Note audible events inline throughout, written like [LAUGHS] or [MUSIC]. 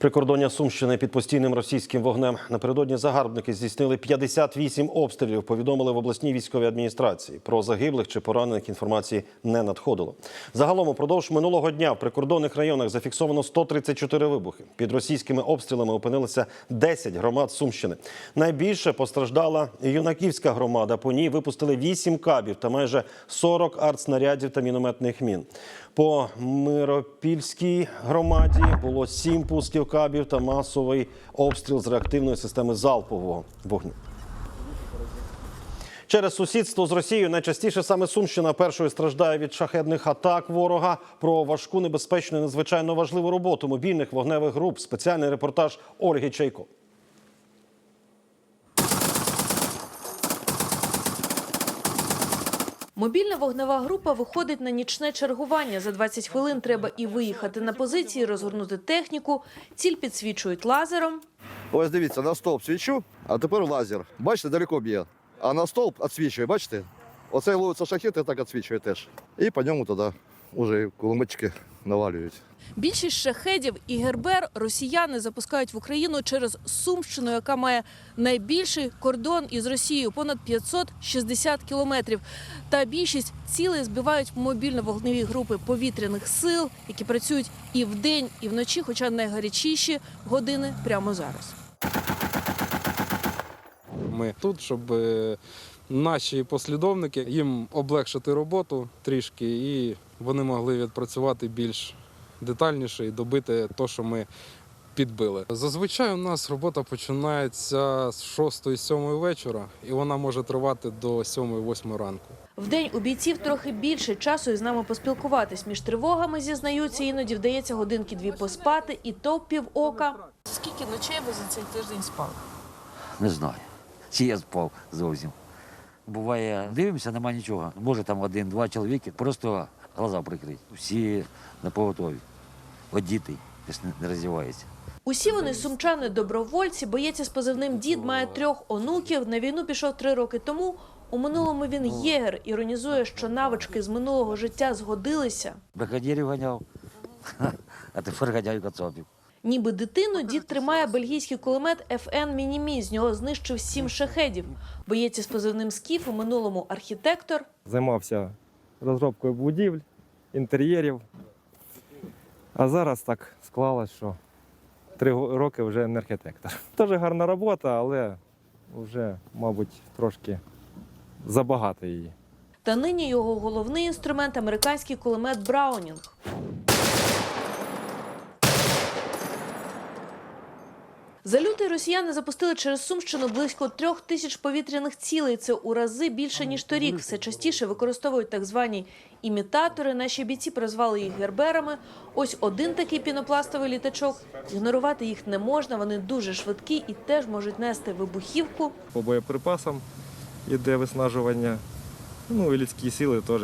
Прикордоння Сумщини під постійним російським вогнем. Напередодні загарбники здійснили 58 обстрілів. Повідомили в обласній військовій адміністрації. Про загиблих чи поранених інформації не надходило. Загалом упродовж минулого дня в прикордонних районах зафіксовано 134 вибухи. Під російськими обстрілами опинилися 10 громад Сумщини. Найбільше постраждала юнаківська громада. По ній випустили 8 кабів та майже 40 артснарядів та мінометних мін. По Миропільській громаді було 7 пусків кабів та масовий обстріл з реактивної системи залпового вогню. Через сусідство з Росією найчастіше саме Сумщина першою страждає від шахедних атак ворога. Про важку небезпечну і надзвичайно важливу роботу мобільних вогневих груп. Спеціальний репортаж Ольги Чайко. Мобільна вогнева група виходить на нічне чергування. За 20 хвилин треба і виїхати на позиції, розгорнути техніку. Ціль підсвічують лазером. Ось дивіться, на стовп свічу, а тепер лазер. Бачите, далеко б'є. А на стовп відсвічує, бачите? Оцей ловиться шахет і так відсвічує теж. І по ньому вже кулеметчики навалюють. Більшість шахедів і гербер росіяни запускають в Україну через Сумщину, яка має найбільший кордон із Росією понад 560 кілометрів. Та більшість цілей збивають мобільно-вогневі групи повітряних сил, які працюють і вдень, і вночі, хоча найгарячіші години прямо зараз. Ми тут, щоб е, наші послідовники їм облегшити роботу трішки, і вони могли відпрацювати більш детальніше і добити те, що ми підбили. Зазвичай у нас робота починається з 6-7 вечора, і вона може тривати до 7-8 ранку. Вдень у бійців трохи більше часу із нами поспілкуватись. Між тривогами зізнаються, іноді вдається годинки дві поспати, і то в півока. Скільки ночей ви за цей тиждень спали? Не знаю. Чи я спав зовсім. Буває, дивимося, нема нічого. Може там один-два чоловіки, просто глаза прикриті. Всі на поготові. Одітий, не- роздівається. Усі вони сумчани добровольці. Боєць із позивним дід має трьох онуків. На війну пішов три роки тому. У минулому він єгер. Іронізує, що навички з минулого життя згодилися. Браконьєрів ганяв, [LAUGHS] а тепер ганяю кацапів. Ніби дитину дід тримає бельгійський кулемет FN Мінімі. З нього знищив сім шахедів. Боєць із позивним скіф у минулому архітектор. займався розробкою будівель, інтер'єрів. А зараз так склалось, що три роки вже не архітектор. [LAUGHS] Теж гарна робота, але вже, мабуть, трошки забагато її. Та нині його головний інструмент американський кулемет Браунінг. За лютий росіяни запустили через Сумщину близько трьох тисяч повітряних цілей. Це у рази більше ніж торік. Все частіше використовують так звані імітатори. Наші бійці прозвали їх герберами. Ось один такий пінопластовий літачок. Ігнорувати їх не можна. Вони дуже швидкі і теж можуть нести вибухівку. По боєприпасам іде виснажування. Ну і людські сили теж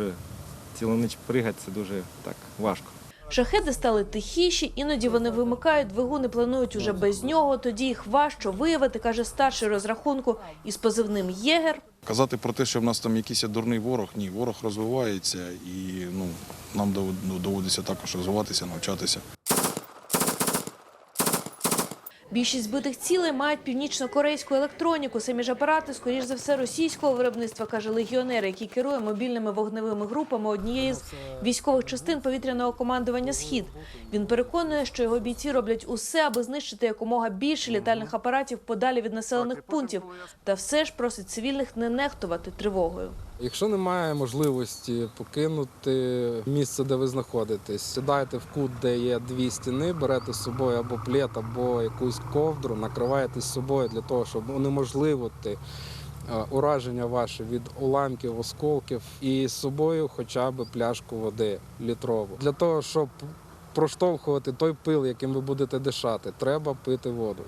цілу ніч пригати це дуже так важко. Шахеди стали тихіші, іноді вони вимикають двигуни, планують уже без нього. Тоді їх важче виявити, каже старший розрахунку із позивним Єгер. Казати про те, що в нас там якийсь дурний ворог, ні, ворог розвивається і ну, нам ну, доводиться також розвиватися, навчатися. Більшість збитих цілей мають північно-корейську електроніку. Самі ж апарати, скоріш за все, російського виробництва, каже легіонер, який керує мобільними вогневими групами однієї з військових частин повітряного командування Схід. Він переконує, що його бійці роблять усе, аби знищити якомога більше літальних апаратів подалі від населених пунктів. Та все ж просить цивільних не нехтувати тривогою. Якщо немає можливості покинути місце, де ви знаходитесь, сідаєте в кут, де є дві стіни, берете з собою або плед, або якусь ковдру, накриваєте з собою для того, щоб унеможливити е, ураження ваше від уламків, осколків, і з собою хоча б пляшку води літрову. Для того, щоб проштовхувати той пил, яким ви будете дишати, треба пити воду.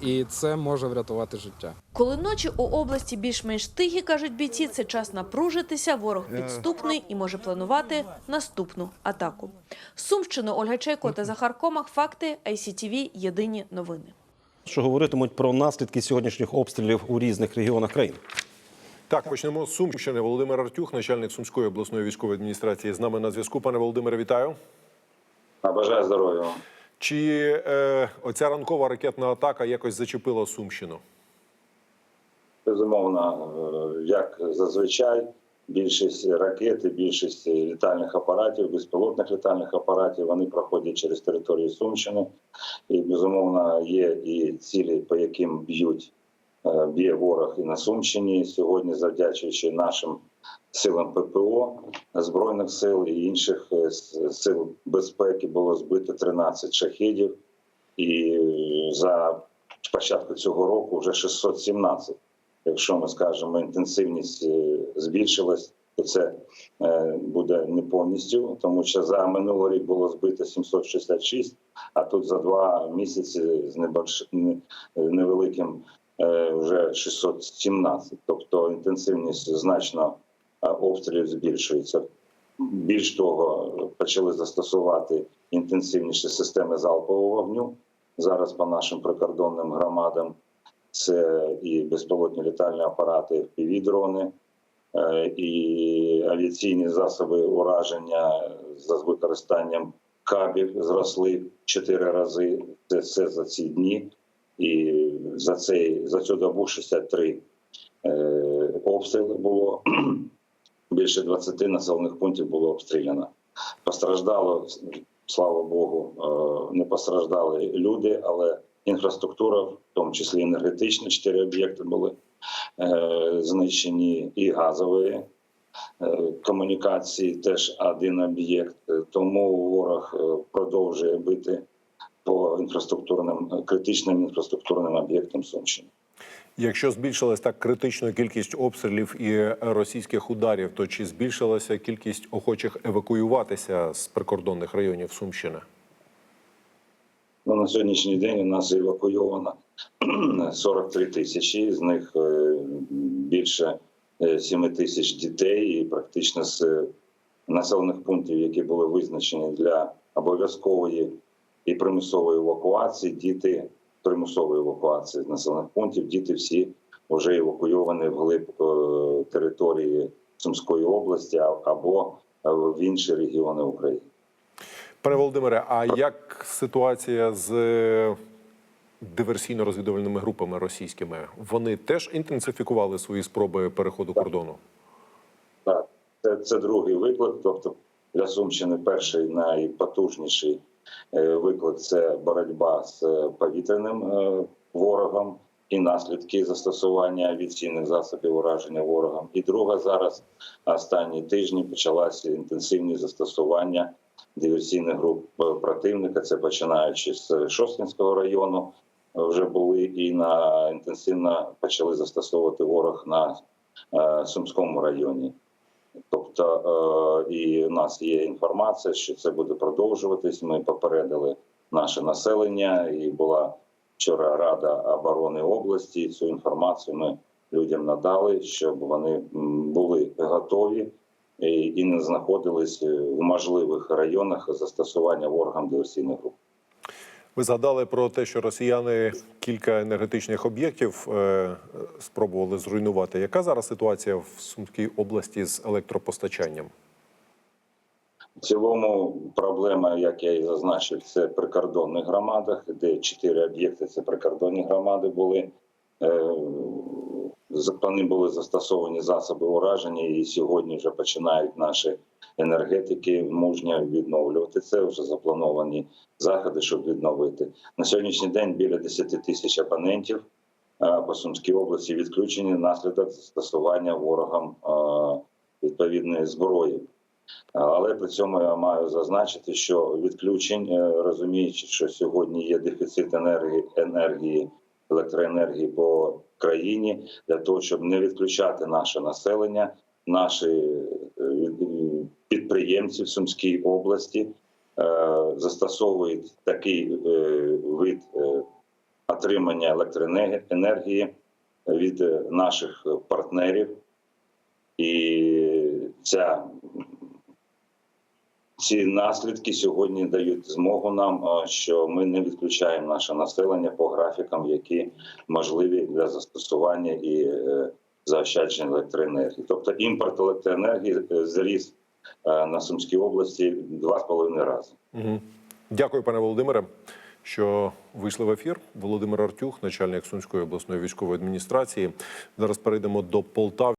І це може врятувати життя. Коли ночі у області більш-менш тихі, кажуть бійці, це час напружитися, ворог підступний і може планувати наступну атаку. З Сумщини Ольга Чайко та Захар Комах. Факти ICTV. Єдині новини. Що говоритимуть про наслідки сьогоднішніх обстрілів у різних регіонах країни. Так, почнемо з Сумщини. Володимир Артюх, начальник Сумської обласної військової адміністрації, з нами на зв'язку. Пане Володимире, вітаю. Бажаю здоров'я вам. Чи е, оця ранкова ракетна атака якось зачепила Сумщину? Безумовно, е, як зазвичай, більшість ракет більшість літальних апаратів, безпілотних літальних апаратів, вони проходять через територію Сумщини. І безумовно є і цілі, по яким б'ють б'є ворог і на Сумщині. Сьогодні, завдячуючи нашим силам ППО, збройних сил і інших е, сил безпеки, було збито 13 шахідів. І е, за початку цього року вже 617 якщо ми скажемо, інтенсивність е, збільшилась, то це е, буде не повністю, тому що за минулий рік було збито 766, а тут за два місяці з невеликим е, вже 617. Тобто інтенсивність значно е, обстрілів збільшується. Більш того, почали застосувати інтенсивніші системи залпового вогню зараз по нашим прикордонним громадам це і безпілотні літальні апарати, і дрони, е, і авіаційні засоби ураження з використанням кабів зросли чотири рази. Це все за ці дні. І за цей за цю добу 63 е, обстріли було. [CLEARS THROAT] Більше 20 населених пунктів було обстріляно. Постраждало, слава Богу, е, не постраждали люди, але інфраструктура, в тому числі енергетична, чотири об'єкти були е, знищені, і газові комунікації теж один об'єкт. Тому ворог продовжує бити по інфраструктурним критичним інфраструктурним об'єктам Сумщини. Якщо збільшилась так критично кількість обстрілів і російських ударів, то чи збільшилася кількість охочих евакуюватися з прикордонних районів Сумщини? Ну, на сьогоднішній день у нас евакуйовано [CLEARS THROAT] 43 тисячі, з них е, більше е, 7 тисяч дітей, і практично з е, населених пунктів, які були визначені для обов'язкової і примусової евакуації, діти примусової евакуації з населених пунктів, діти всі вже евакуйовані вглиб е, території Сумської області або е, в інші регіони України. Пане Володимире, а як ситуація з е, диверсійно-розвідувальними групами російськими? Вони теж інтенсифікували свої спроби переходу кордону? Так, це, це другий виклик. Тобто для Сумщини перший найпотужніший виклик це боротьба з е, повітряним е, ворогом і наслідки застосування авіаційних засобів ураження ворогом. І друга зараз останні тижні почалася інтенсивні застосування диверсійних груп е, противника. Це починаючи з Шосткінського району. е, Вже були і на інтенсивно почали застосовувати ворог на е, Сумському районі. Тобто, е, і у нас є інформація, що це буде продовжуватись. Ми попередили наше населення, і була вчора Рада оборони області. Цю інформацію ми людям надали, щоб вони були готові і, не знаходились в можливих районах застосування ворогам диверсійних груп. Ви згадали про те, що росіяни кілька енергетичних об'єктів е, спробували зруйнувати. Яка зараз ситуація в Сумській області з електропостачанням? В цілому проблема, як я і зазначив, це прикордонних громадах, де чотири об'єкти це прикордонні громади були. Е, По були застосовані засоби ураження, і сьогодні вже починають наші енергетики мужньо відновлювати це. Вже заплановані заходи, щоб відновити. На сьогоднішній день біля 10 тисяч абонентів е, по Сумській області відключені внаслідок застосування ворогам е, відповідної зброї. Але при цьому я маю зазначити, що відключень, е, розуміючи, що сьогодні є дефіцит енергії, енергії електроенергії по країні, для того, щоб не відключати наше населення, наші підприємці в Сумській області е, застосовують такий е, вид е, отримання електроенергії від наших партнерів. І ця ці наслідки сьогодні дають змогу нам, що ми не відключаємо наше населення по графікам, які можливі для застосування і заощадження електроенергії. Тобто імпорт електроенергії зріс на Сумській області два з половиною рази. Угу. Дякую, пане Володимире, що вийшли в ефір. Володимир Артюх, начальник Сумської обласної військової адміністрації. Зараз перейдемо до Полтави.